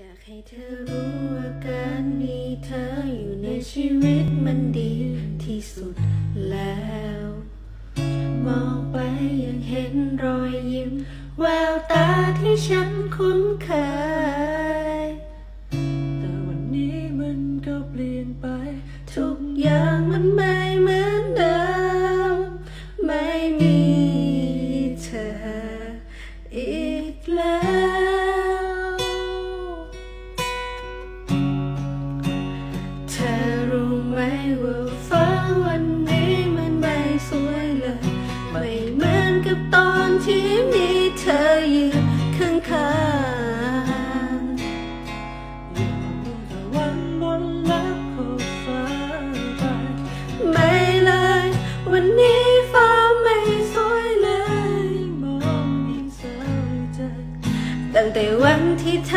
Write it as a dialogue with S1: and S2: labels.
S1: อยากให้เธอรู้ว่าการมีเธออยู่ในชีวิตมันดีที่สุดแล้ว มองไปยังเห็นรอยยิ้ม แววตาที่ฉันคุ้นเคย
S2: แต่วันนี้มันก็เปลี่ยนไป
S1: ทุกอย่างมันไม่เหมือนเดิม ไม่มีเธออีกแล้ว ไม่เหมือนกับตอนที่มีเธออยู่ข้างข้าง
S2: ยังตะวันบนลับขอบฟ้าไป
S1: ไม่เลย วันนี้ฟ้าไม่สวยเลย ม
S2: องยิ่งเศร้าใจ
S1: ตั้งแต่วันที่เธ